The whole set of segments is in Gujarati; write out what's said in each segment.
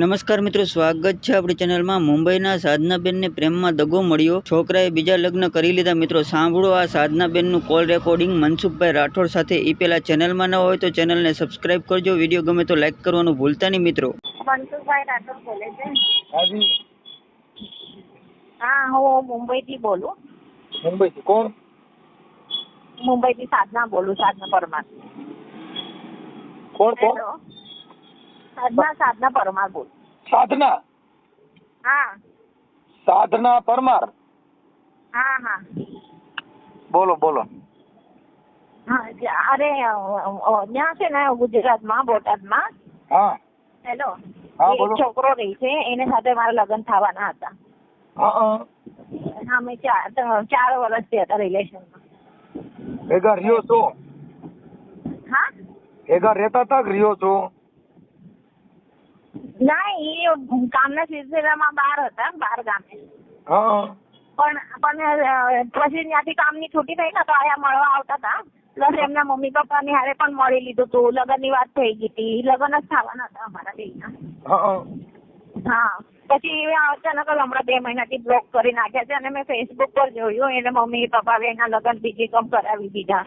નમસ્કાર મિત્રો સ્વાગત છે આપણી ચેનલમાં. મુંબઈના સાધનાબેનને પ્રેમમાં દગો મળ્યો. છોકરાએ બીજા લગ્ન કરી લીધા. મિત્રો સાંભળો આ સાધનાબેનનું કોલ રેકોર્ડિંગ મનસુખભાઈ રાઠોડ સાથે એ પેલા ચેનલમાં ન હોય તો ચેનલને સબસ્ક્રાઇબ કરજો. વીડિયો ગમે તો લાઈક કરવાનું ભૂલતા નહીં મિત્રો. મનસુખભાઈ રાઠોડ બોલે છે. હા હું મુંબઈથી બોલું. મુંબઈથી કોણ? મુંબઈથી સાધના બોલું સાધના પરમાર. કોણ કોણ? હેલો. સાધના સાધના પરમાર બોલ. સાધના? હા. સાધના પરમાર? હા હા. બોલો બોલો. હા અરે ત્યાં છે ને ગુજરાતમાં બોટાદમાં. હા. હેલો. એક છોકરો રહે છે એની સાથે મારા લગ્ન થવાના હતા. હા. અમે ચાર ચાર વર્ષથી હતા રિલેશનમાં ભેગા રહ્યો છો? હા? ભેગા રહેતા હતા રહ્યો છો? ના એ કામના સિલસિલામાં બહાર હતા બહાર ગામે. હા પણ પણ પછી ત્યાંથી કામની છૂટી થઈ ને તો આયા મળવા આવતા હતા. પ્લસ એમના મમ્મી પપ્પા ની હારે પણ મળી લીધું હતું લગ્નની વાત થઈ ગઈ હતી. લગ્ન જ થવાના હતા અમારા બે હા પછી અચાનક હમણાં બે મહિનાથી બ્લોક કરી નાખ્યા છે અને મેં ફેસબુક પર જોયું. એને મમ્મી પપ્પા એના લગ્ન બીજી કમ કરાવી દીધા.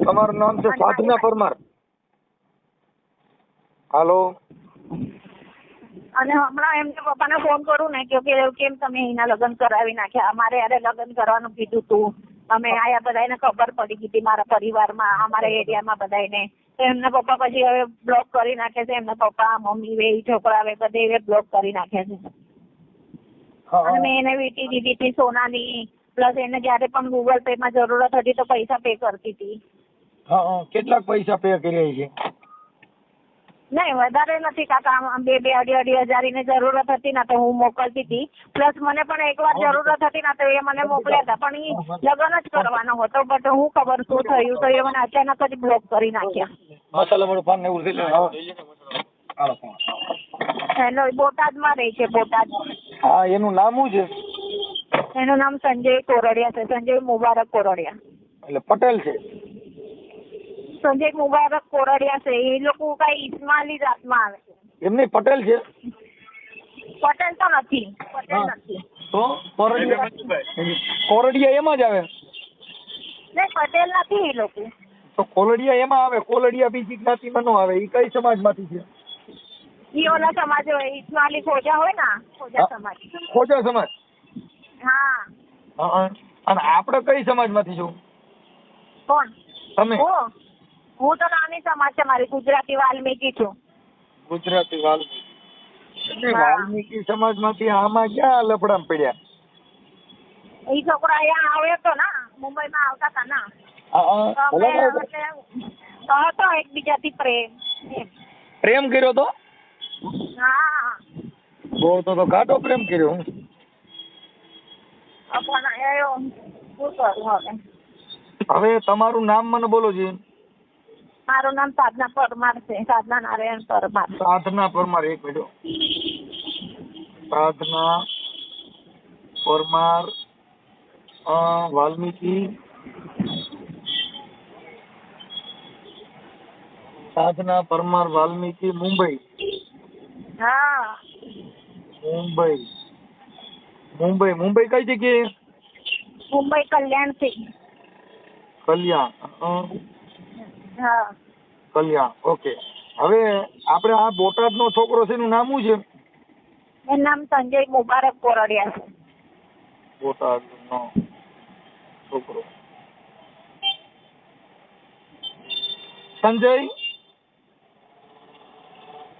તમારું નામ છે સાધના પરમાર? હાલો. અને હમણાં એમને પપ્પાને ફોન કરું ને કે કેમ તમે એના લગ્ન કરાવી નાખ્યા? અમારે યારે લગ્ન કરવાનું કીધું તું. અમે આયા બધાને ખબર પડી ગઈ હતી મારા પરિવારમાં અમારા એરિયામાં બધાને એમના પપ્પા પછી હવે બ્લોક કરી નાખે છે. એમના પપ્પા મમ્મી વે છોકરા વે બધે હવે બ્લોક કરી નાખે છે. અને મેં એને વીટી દીધી હતી સોનાની. પ્લસ એને જયારે પણ ગૂગલ પે માં જરૂરત હતી તો પૈસા પે કરતી હતી. કેટલાક પૈસા પે કર્યા છે? નહીં વધારે નથી કાકા બે બે અઢી અઢી હજારની જરૂરત હતી ને તો હું મોકલતી હતી. પ્લસ મને પણ એકવાર જરૂરત હતી ને તો એ મને મોકલ્યા હતા. પણ એ લગ્ન જ કરવાનો હતો બટ હું ખબર શું થયું તો એ મને અચાનક જ બ્લોક કરી નાખ્યા. હેલો. બોટાદમાં રહે છે બોટાદ. હા એનું નામ શું છે? એનું નામ સંજય કોરડિયા છે સંજય મુબારક કોરડિયા. એટલે પટેલ છે. સંજય મુબારક કોરડિયા છે. એ લોકો કઈ ઇસ્માલી જાતમાં આવે છે. એમની પટેલ છે? પટેલ તો નથી. પટેલ નથી. તો? કોરડિયા? એમાં જ આવે? ને પટેલ નથી એ લોકો. તો કોલડિયા એમાં આવે? કોલડિયા બીજી જ્ઞાતિમાં નો આવે? એ કઈ સમાજમાંથી છે? ઈ ઓલા સમાજ હોય ઇસ્માલી ખોજા હોય ને ખોજા સમાજ. ખોજા સમાજ? હા. હા અને આપણે કઈ સમાજમાંથી છો? કોણ? તમે? હું તો નાની સમાજ મારી ગુજરાતી વાલ્મીકી છું. ગુજરાતી વાલ્મીકી. એટલે. વાલ્મીકી સમાજમાંથી આમાં ક્યાં લફડા પડ્યા? ઈ છોકરો અહીંયા આવ્યો હતો ના મુંબઈમાં આવતા હતા ના. હતો એકબીજાથી પ્રેમ. પ્રેમ કર્યો તો? હા. બહુ તો તો ઘાટો પ્રેમ કર્યો. હવે? હવે તમારું નામ મને બોલો છે મારું નામ સાધના પરમાર છે. સાધના નારાયણ પરમાર. સાધના પરમાર એક મિનિટ. સાધના પરમાર વાલ્મીકી. સાધના પરમાર વાલ્મીકી મુંબઈ. હા. મુંબઈ. મુંબઈ મુંબઈ કઈ જગ્યાએ? મુંબઈ કલ્યાણથી કલ્યાણ હા. કલ્યાણ ઓકે. હવે આપણે આ બોટાદનો છોકરો છે એનું નામ શું છે? એનું નામ સંજય મુબારક કોરડિયા છે. બોટાદનો છોકરો. સંજય?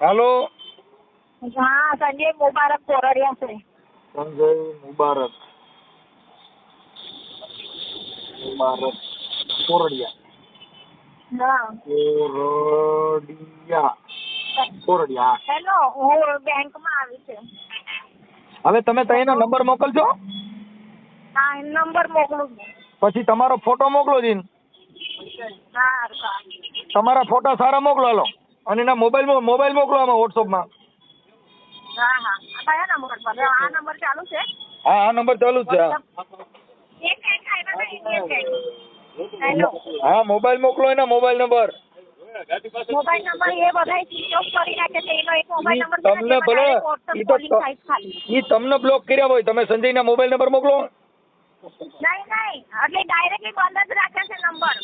હેલો? હા સંજય મુબારક કોરડિયા છે. સંજય મુબારક. મુબારક કોરડિયા. કોરડિયા. કોરડિયા. હેલો હું બેંકમાં આવી છે. હવે તમે તઈનો નંબર મોકલજો. હા નંબર મોકલું પછી તમારો ફોટો મોકલો જીન. તમારા ફોટા સારા મોકલો હાલો. અને એના મોબાઈલ મોબાઈલ મોકલો આમાં વોટ્સઅપમાં હા હા. કયા નંબર પર? આ નંબર ચાલુ છે? હા આ નંબર ચાલુ છે એક એક આવ્યો એક એક. હેલો હા મોબાઈલ મોકલો એના મોબાઈલ નંબર મોબાઈલ નંબર એ બધા સ્વિચ કરી નાખે છે. એનો એક મોબાઈલ નંબર તમને ભલે ઈ તો તમને બ્લોક કર્યા હોય તમે સંજયના મોબાઈલ નંબર મોકલો. નહીં નહીં. એટલે ડાયરેક્ટલી બંધ જ રાખે છે નંબર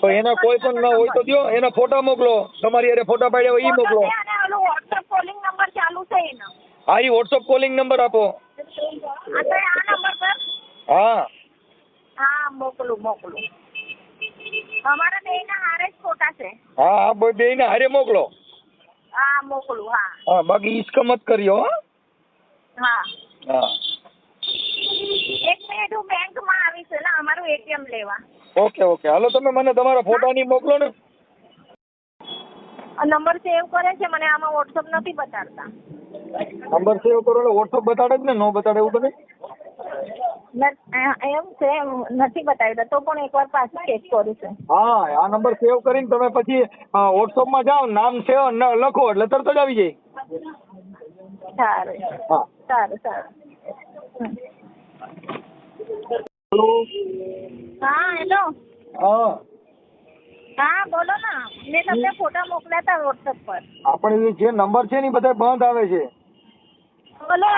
તો એના કોઈ પણ ના હોય તો દ્યો એના ફોટા મોકલો. તમારી અરે ફોટા પાડ્યા હોય ઈ મોકલો. અને કોલિંગ નંબર ચાલુ છે એનો. હા ઈ વોટ્સઅપ કોલિંગ નંબર આપો. આ નંબર પર? હા. હા મોકલું મોકલું. અમારા બેયના હારે જ ફોટા છે. હા હા બે બેયને હારે મોકલો. હા મોકલું હા. હા બાકી ઈસકા મત કર્યો હા. હા. એક મિનિટ હું બેંકમાં આવીશ ને અમારું એટીએમ લેવા. Okay okay. હાલો તમે મને તમારા ફોટાની મોકલો ને. આ નંબર સેવ કરે છે મને આમાં વોટ્સઅપ નથી બતાડતા. નંબર સેવ કરો એટલે વોટ્સઅપ બતાડે જ ને નો બતાડે એવું ન- અ- એમ છે નથી બતાવી તો પણ એકવાર પાછું ચેક કરું છું. હા આ નંબર સેવ કરીને તમે પછી વોટ્સઅપમાં જાઓ નામ સેવ લખો એટલે તરત જ આવી જાય. સારું. હા. સારું સારું. હેલો. હા હેલો. હા. હા બોલો ને. મેં તમને ફોટા મોકલ્યા હતા વોટ્સઅપ પર. આપણે જે નંબર છે ને બધા બંધ આવે છે. બોલો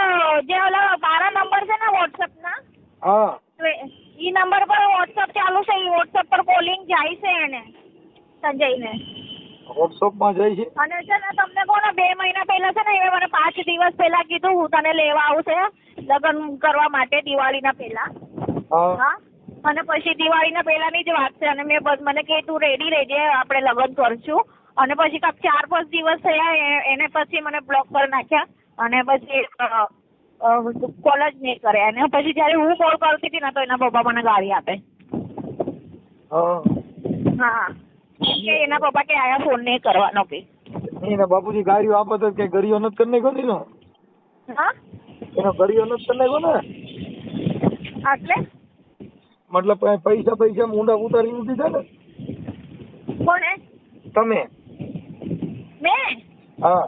જે ઓલો મારા નંબર છે ને વોટ્સઅપના હા. તો એ ઈ નંબર પર વોટ્સઅપ ચાલુ છે ઈ વોટ્સઅપ પર કોલિંગ જાય છે એને સંજયને. વોટ્સઅપમાં જાય છે? અને છે ને તમને કોને બે મહિના પહેલા છે ને એ મને પાંચ દિવસ પહેલા કીધું હું તને લેવા આવું છે લગ્ન કરવા માટે દિવાળીના પહેલા. હા. હા? અને પછી દિવાળીના પહેલાની જ વાત છે અને મેં મને કે તું રેડી રહેજે આપણે લગ્ન કરશું. અને પછી કાંક ચાર પાંચ દિવસ થયા એને પછી મને બ્લોક કરી નાખ્યા. અને પછી કોલ જ નહીં કરે. અને પછી જ્યારે હું કોલ કરતી હતી ને તો એના પપ્પા મને ગાળી આપે. હા. કે એના પપ્પા કે આયા ફોન નહીં કરવાનો કે. એના બાપુજી ગાડીઓ આપે તો કે ગરીઓ નત કરી નાખ્યો ને? હા? એનો ગરીઓ નત કરી નાખ્યો ને? એટલે? મતલબ પૈસા પૈસા ઊંડા ઉતારી દીધા ને? કોણે? તમે? મેં? હા.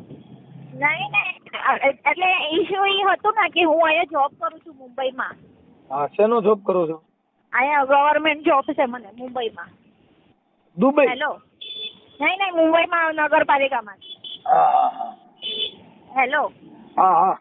નહીં નહીં. એટલે ઇશ્યુ એ હતું ને કે હું અહીંયા જોબ કરું છું મુંબઈમાં. હા શેનો જોબ કરો છો? અહીંયા ગવર્મેન્ટ જોબ છે મને મુંબઈમાં. દુબઈ? હેલો નહીં નહીં મુંબઈમાં નગરપાલિકામાં. હેલો હા હા.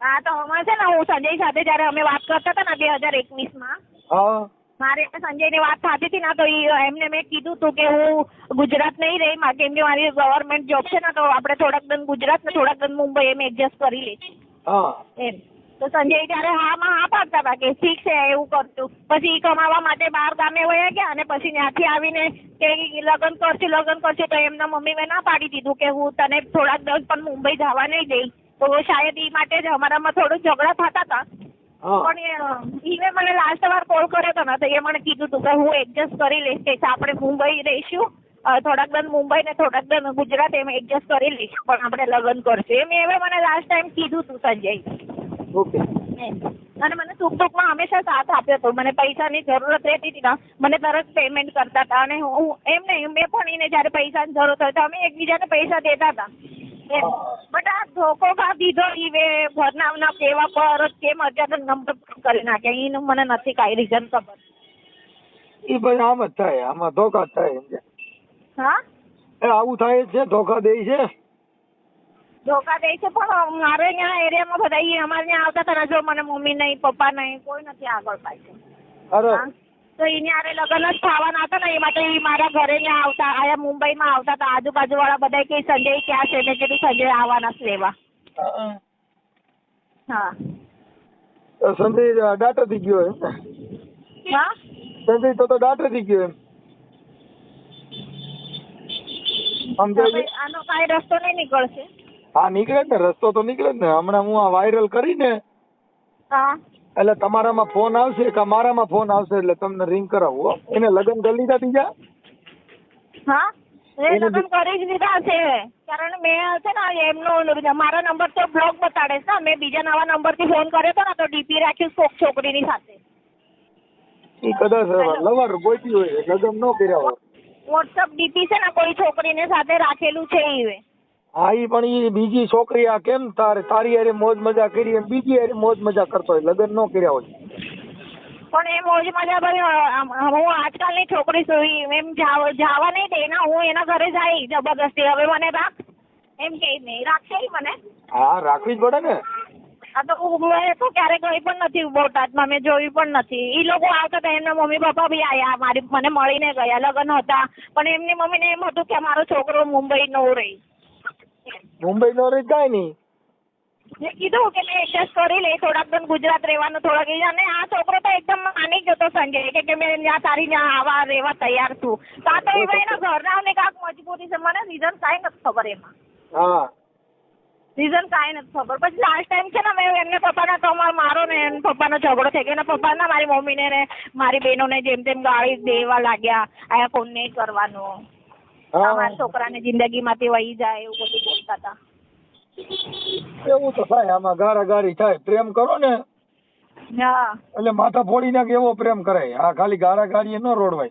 હા તો હમણાં છે ને હું સંજય સાથે જ્યારે અમે વાત કરતા હતા ને બે હજાર એકવીસમાં હા. મારે સંજયની વાત થતી હતી ને તો એમને મેં કીધું હતું કે હું ગુજરાત નહીં રહી માં કેમ કે મારી ગવર્મેન્ટ જોબ છે ને તો આપણે થોડાક દન ગુજરાત ને થોડાક દન મુંબઈ એમ એડજસ્ટ કરી લઈશું. હા. એમ. તો સંજય ત્યારે હામાં હા પાડતા હતા કે ઠીક છે એવું કરતું પછી કમાવા માટે બહાર ગામે વયા ગયા અને પછી ત્યાંથી આવીને કે લગ્ન કરશું લગ્ન કરશું તો એમના મમ્મી મેં ના પાડી દીધું કે હું તને થોડાક દસ પણ મુંબઈ જવા નહીં દઈ. તો શાયદ ઈ માટે જ અમારામાં થોડું ઝઘડા થતા હતા. હા પણ ઈને મને લાસ્ટ વાર કોલ કર્યો હતો ને તો એ મને કીધું હતું કે હું એડજસ્ટ કરી લઈશ. કે આપણે મુંબઈ રહીશું. થોડાક દન મુંબઈ ને થોડાક દન ગુજરાત એમ એડજસ્ટ કરી લઈશું. પણ આપણે લગ્ન કરશું. એમ હવે મને લાસ્ટ ટાઈમ કીધું હતું સંજય. ઓકે. અને મને સુખ દુઃખમાં હંમેશા સાથ આપ્યો હતો. મને પૈસાની જરૂરત રહેતી હતી ને મને તરત પેમેન્ટ કરતા હતા. અને હું એમ નહીં મેં પણ એને જ્યારે પૈસાની જરૂરત હોય તો અમે એકબીજાને પૈસા દેતા હતા. એમ. બટ આ ધોકો કા દીધો ઈવે ભરનાવના કેવા પર કેમ અત્યારે નંબર કરી નાખે એનું મને નથી કાંઈ રીઝન ખબર. એ ભાઈ આમ જ થાય આમાં ધોકા થાય એમ હા? એ આવું થાય છે ધોકા દે છે. ધોકા દે છે પણ મારે અહીંયા એરિયામાં બધા અમારે ત્યાં આવતા હતા જો મને મમ્મી નહીં પપ્પા નહીં કોઈ નથી આગળ પાછળ. અરે. તો એની હારે લગ્ન જ થવાના હતા ને એ માટે એ મારા ઘરે ત્યાં આવતા આયા મુંબઈમાં આવતા હતા. આજુબાજુ વાળા બધા કે સંજય ક્યાં છે મેં કીધું સંજય આવવાના છે લેવા હા. સંજય ડાટર થઈ ગયો એમ હા? સંજય તો તો ડાટર થઈ ગયો એમ. આનો કાંઈ રસ્તો નહીં નીકળશે? હા નીકળે ને રસ્તો તો નીકળે ને. હમણાં હું આ વાયરલ કરીને હા. એટલે તમારામાં ફોન આવશે કે મારામાં ફોન આવશે એટલે તમને રિંગ કરાવવો એને લગ્ન કરી લીધા બીજા હા? એ લગ્ન કરી જ લીધા છે. કારણ મેં છે ને એમનો મારા નંબર તો બ્લોક બતાડે છે મેં બીજા નવા નંબરથી ફોન કર્યો હતો ને તો ડીપી રાખ્યું કોક છોકરીની સાથે. એ કદાચ લવર ગોતી હોય લગ્ન ન કર્યા હોય. વોટ્સઅપ ડીપી છે ને કોઈ છોકરીને સાથે રાખેલું છે ઈ હા ઈ પણ ઈ બીજી છોકરી આ કેમ તારે? તારી હારે મોજ મજા કરી એમ બીજી હારે મોજ મજા કરતો હોય લગ્ન ન કર્યા હોય. પણ એ મોજ મજા ભરી હું આજકાલની છોકરી છું એમ જાવ- નહીં દે ને હું એના ઘરે જાય જબરદસ્તી. હવે મને રાખ. એમ કે નહીં રાખશે મને. હા રાખવી જ પડે ને. આ તો મેં તો ક્યારે ગઈ પણ નથી બોટાદમાં મેં જોયું પણ નથી. એ લોકો આવતા હતા એમના મમ્મી પપ્પા બી આયા મારી મને મળીને ગયા લગ્ન હતા. પણ એમની મમ્મીને એમ હતું કે મારો છોકરો મુંબઈ નો રહી. મુંબઈ નો રહી કાંઈ નહીં. મેં કીધું કે મેં એડજસ્ટ કરી લે થોડાક દિન ગુજરાત રહેવાનું થોડાક અને આ છોકરો તો એકદમ માની ગયો તો સંજય કે કે મેં ત્યાં તારી ત્યાં આવા રહેવા તૈયાર છું. તો આ તો એવા એના ઘરનાઓને કાંક મજબૂરી છે મને રીઝન કાંઈ નથી ખબર એમાં. હા. રીઝન કાંઈ નથી ખબર. પછી લાસ્ટ ટાઈમ છે ને મેં એમને પપ્પાના તો માર- મારો ને એમ પપ્પાનો ઝઘડો થઈ ગયો એના પપ્પાના મારી મમ્મીને ને મારી બહેનોને જેમ તેમ ગાળી દેવા લાગ્યા. અહીંયા ફોન નહીં કરવાનો? હા. છોકરાને છોકરાને જિંદગીમાંથી વહી જાય એવું બધું બોલતા હતા. એવું તો થાય આમાં ગારા ગારી થાય. પ્રેમ કરો ને. હા. એટલે માથા ફોડી નાખે એવો પ્રેમ કરાય. આ ખાલી ગારા ગાડી ન રોડવાય.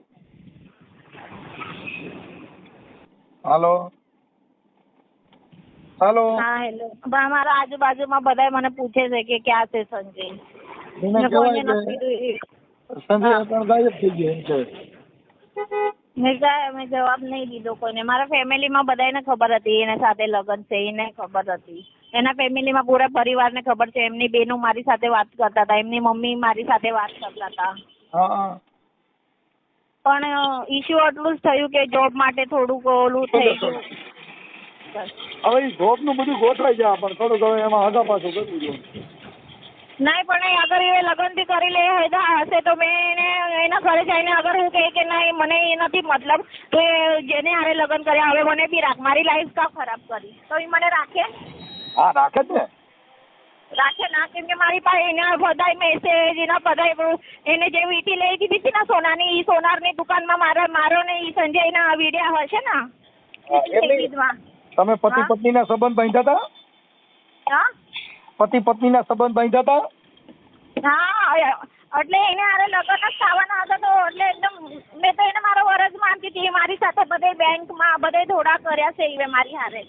હાલો. હાલો. હા હેલો. અમારા આજુબાજુમાં બધા મને પૂછે છે કે ક્યાં છે સંજય? સંજય પણ ગાયબ થઈ ગયો એમ છે મેં કાંઈ મેં જવાબ નહીં દીધો કોઈને. મારા ફેમિલીમાં બધાને ખબર હતી એના સાથે લગ્ન છે એને ખબર હતી. એના ફેમિલીમાં પૂરા પરિવારને ખબર છે એમની બેનો મારી સાથે વાત કરતા હતા એમની મમ્મી મારી સાથે વાત કરતા હતા. પણ ઇશ્યુ એટલું જ થયું કે જોબ માટે થોડુંક ઓલું થઈ ગયું. હવે જોબનું બધું ગોઠવાઈ જાય પણ થોડુંક હવે એમાં આગા પાછું કરવું જોઈએ નહીં પણ અગર એ લગ્નથી કરી લે હેદા હશે તો મેં એને એના ઘરે જઈને અગર હું કહે કે નહીં મને એ નથી મતલબ તો એ જેને હારે લગ્ન કર્યા હવે મને બી રાખ. મારી લાઈફ કા ખરાબ કરી? તો એ મને રાખે? હા રાખે જ ને. રાખે ના કેમ કે મારી પાસે એના બધાય મેસેજ એના બધા એને જે વીટી લઈ દીધી હતી ને સોનાની એ સોનારની દુકાનમાં મારા મારો ને એ સંજયના વિડિયા હશે ને? તમે પતિ પત્ની ના સંબંધ બાંધ્યા હતા હા. પતિ પત્ની ના સંબંધ બાંધ્યા હતા? હા એટલે એને હારે લગન જ થવાના હતા તો એટલે એકદમ મેં તો એને મારો વરજ માનતી હતી મારી સાથે બધે બેંકમાં બધે ધોડા કર્યા છે એ મારી હારે.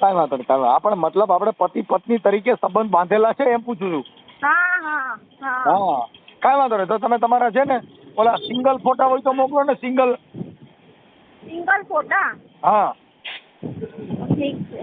કાંઈ વાંધો નહીં કાંઈ આપણે મતલબ આપણે પતિ પત્ની તરીકે સંબંધ બાંધેલા છે એમ પૂછું છું. હા હા હા. હા. કાંઈ વાંધો નહીં તો તમે તમારા છે ને ઓલા સિંગલ ફોટા હોય તો મોકલો ને સિંગલ. સિંગલ ફોટા? હા. ઠીક છે.